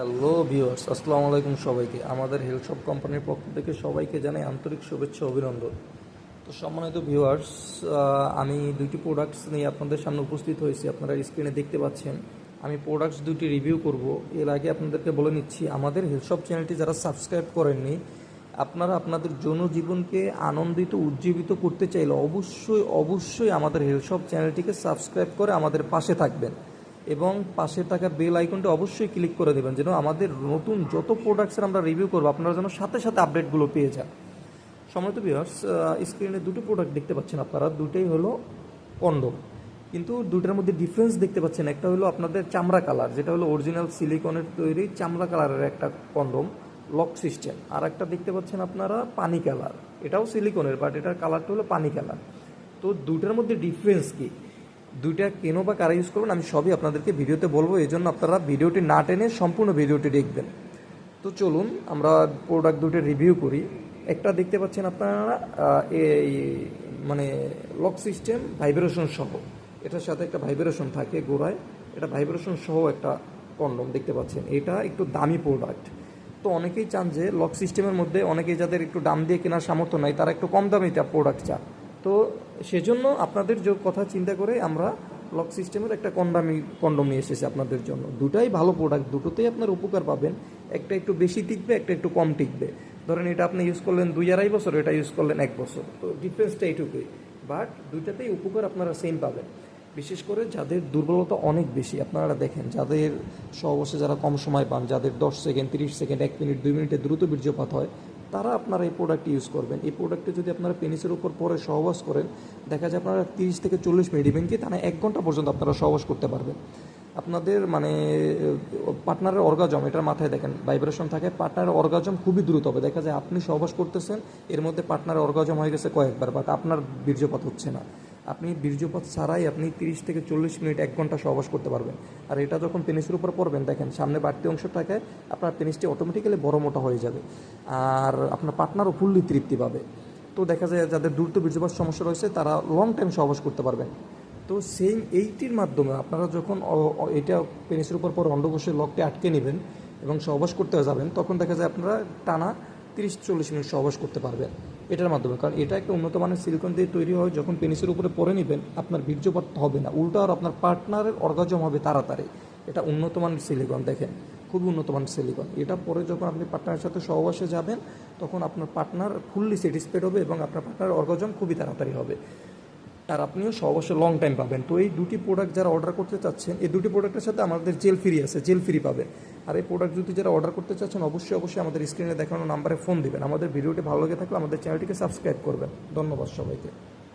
Hello viewers আসসালামু আলাইকুম সবাইকে। আমাদের হেলথ কোম্পানির পক্ষ থেকে সবাইকে জানাই আন্তরিক শুভেচ্ছা, অভিনন্দন। তো সম্মানিত ভিউয়ার্স আমি দুইটি প্রোডাক্টস নিয়ে আপনাদের সামনে উপস্থিত হয়েছি। আপনারা স্ক্রিনে দেখতে পাচ্ছেন। আমি প্রোডাক্টস দুটি রিভিউ করব। এর আগে আপনাদেরকে বলে নিচ্ছি, আমাদের হেলথ চ্যানেলটি যারা সাবস্ক্রাইব করেননি, আপনারা আপনাদের জনজীবনকে আনন্দিত, উজ্জীবিত করতে চাইলে অবশ্যই অবশ্যই আমাদের হেলথ চ্যানেলটিকে সাবস্ক্রাইব করে আমাদের পাশে থাকবেন। এবং পাশে থাকা বেল আইকনটা অবশ্যই ক্লিক করে দেবেন যেন আমাদের নতুন যত প্রোডাক্টসের আমরা রিভিউ করব, আপনারা যেন সাথে সাথে আপডেটগুলো পেয়ে যান। সম্মানিত ভিউয়ার্স স্ক্রিনে দুটো প্রোডাক্ট দেখতে পাচ্ছেন আপনারা। দুটোই হলো কন্ডম কিন্তু দুটার মধ্যে ডিফারেন্স দেখতে পাচ্ছেন। একটা হলো আপনাদের চামড়া কালার যেটা হলো অরিজিনাল সিলিকনের তৈরি চামড়া কালারের একটা কন্ডম লক সিস্টেম আর একটা দেখতে পাচ্ছেন আপনারা পানি কালার এটাও সিলিকনের বাট এটার কালারটা হলো পানি কালার তো দুটার মধ্যে ডিফারেন্স কি? দুইটা কেন বা কারা ইউজ করবেন, আমি সবই আপনাদেরকে ভিডিওতে বলব। এই জন্য আপনারা ভিডিওটি না টেনে সম্পূর্ণ ভিডিওটি দেখবেন। তো চলুন, আমরা প্রোডাক্ট দুটো রিভিউ করি। একটা দেখতে পাচ্ছেন আপনারা এই মানে লক সিস্টেম ভাইব্রেশন সহ। এটার সাথে একটা ভাইব্রেশন থাকে গোড়ায়। এটা ভাইব্রেশন সহ একটা কন্ডম দেখতে পাচ্ছেন। এটা একটু দামি প্রোডাক্ট তো অনেকেই চান যে লক সিস্টেমের মধ্যে, অনেকেই যাদের একটু দাম দিয়ে কেনার সামর্থ্য নাই, তারা একটু কম দামি প্রোডাক্ট চান। তো সেজন্য আপনাদের যে কথা চিন্তা করে আমরা লক সিস্টেমের একটা কন্ডামি কন্ডম নিয়ে এসেছি আপনাদের জন্য। দুটাই ভালো প্রোডাক্ট দুটোতেই আপনার উপকার পাবেন। একটা একটু বেশি টিকবে, একটা একটু কম টিকবে। ধরেন এটা আপনি ইউজ করলেন দুই আড়াই বছর, এটা ইউজ করলেন এক বছর। তো ডিফারেন্সটা এইটুকুই। বাট দুইটাতেই উপকার আপনারা সেম পাবেন। বিশেষ করে যাদের দুর্বলতা অনেক বেশি, আপনারা দেখেন, যাদের সহবসে যারা কম সময় পান, যাদের দশ সেকেন্ড, তিরিশ সেকেন্ড, এক মিনিট, দুই মিনিটে দ্রুত বীর্যপাত হয় তারা আপনারা এই প্রোডাক্ট ইউজ করবেন। এই প্রোডাক্টে যদি আপনারা পেনিসের উপর পরে সহবাস করেন, দেখা যায় আপনারা তিরিশ থেকে চল্লিশ মিনিট ইভেন কি তাহলে এক ঘণ্টা পর্যন্ত আপনারা সহবাস করতে পারবেন। আপনাদের মানে পার্টনারের অর্গাজম এটার মাথায় দেখেন ভাইব্রেশন থাকে পার্টনারের অর্গাজম খুবই দ্রুত হবে। দেখা যায় আপনি সহবাস করতেছেন, এর মধ্যে পার্টনারের অর্গাজম হয়ে গেছে কয়েকবার বাট আপনার বীর্যপাত হচ্ছে না। আপনি বীর্যপাত ছাড়াই আপনি তিরিশ থেকে চল্লিশ মিনিট এক ঘণ্টা সহবাস করতে পারবেন। আর এটা যখন পেনিসের উপর পড়বেন, দেখেন সামনে বাড়তি অংশটাকে আপনার পেনিসটি অটোমেটিক্যালি বড় মোটা হয়ে যাবে। আর আপনার পার্টনারও ফুললি তৃপ্তি পাবে। তো দেখা যায় যাদের দ্রুত বীর্যপাত সমস্যা রয়েছে, তারা লং টাইম সহবাস করতে পারবেন। তো সেই এইটির মাধ্যমে আপনারা যখন এটা পেনিসের উপর পর অন্ডকোষের লকটি আটকে নেবেন এবং সহবাস করতে যাবেন, তখন দেখা যায় আপনারা টানা তিরিশ চল্লিশ মিনিট সহবাস করতে পারবেন। এটার মাধ্যমে। কারণ এটা একটা উন্নত মানের সিলিকন দিয়ে তৈরি হয়, যখন পেনিসের উপরে পরে নেবেন, আপনার বীর্যপাত হবে না। উল্টো আর আপনার পার্টনারের অর্গাজম হবে তাড়াতাড়ি। এটা উন্নত মানের সিলিকন দেখেন। খুবই উন্নত মানের সিলিকন এটা পরে যখন আপনি পার্টনারের সাথে সহবাসে যাবেন, তখন আপনার পার্টনার ফুললি স্যাটিসফাইড হবে এবং আপনার পার্টনার অর্গাজম খুবই তাড়াতাড়ি হবে। আর আপনিও অবশ্যই লং টাইম পাবেন। তো এই দুটি প্রোডাক্ট যারা অর্ডার করতে চাচ্ছেন, এই দুটি প্রোডাক্টের সাথে আমাদের জেল ফ্রি আছে জেল ফ্রি পাবেন। আর এই প্রোডাক্ট যদি যারা অর্ডার করতে চাচ্ছেন, অবশ্যই অবশ্যই আমাদের স্ক্রিনে দেখানো নাম্বারে ফোন দেবেন। আমাদের ভিডিওটি ভালো লেগে থাকলে আমাদের চ্যানেলটিকে সাবস্ক্রাইব করবেন। ধন্যবাদ সবাইকে।